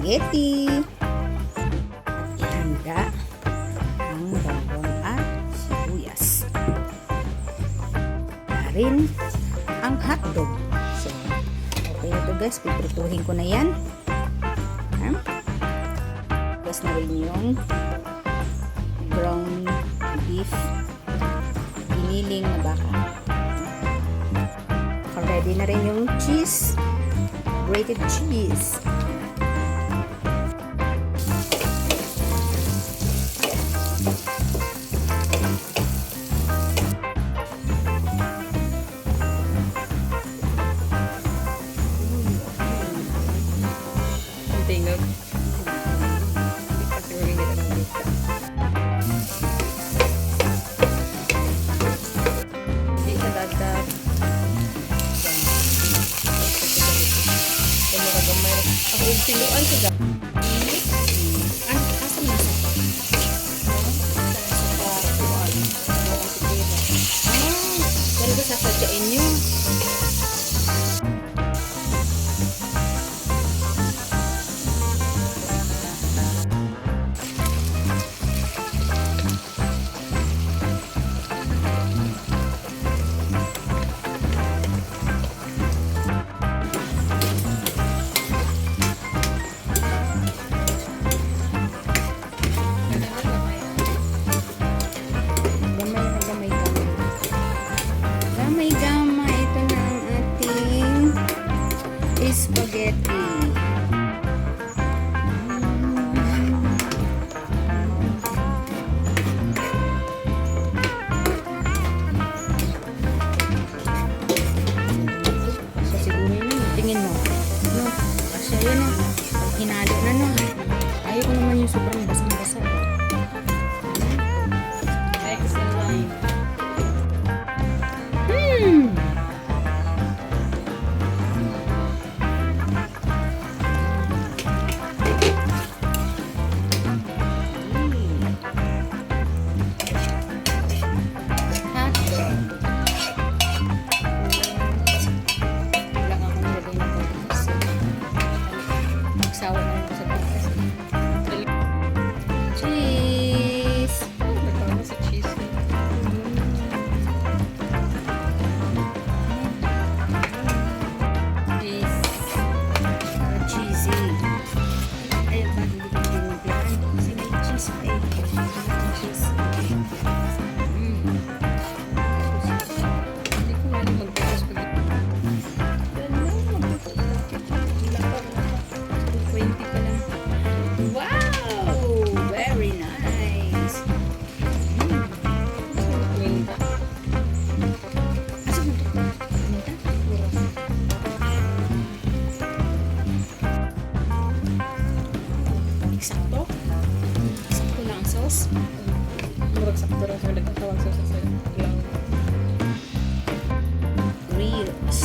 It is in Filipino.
spaghetti. Ihanda ang bawang at sibuyas. Rin ang hotdog. So, okay na to guys. Piprituhin ko na yan. Ha? Tapos na rin yung ground beef giniling na baka. Ready na rin yung cheese. Grated cheese. Ako yung spaghetti. So siguro yun. Tingin mo. No? Kasi yun na. Hinalo na no. Ayaw ko naman yung sobrang basang-basa. is Murag sakto rin sulit ang tawag sa sasay. Reels.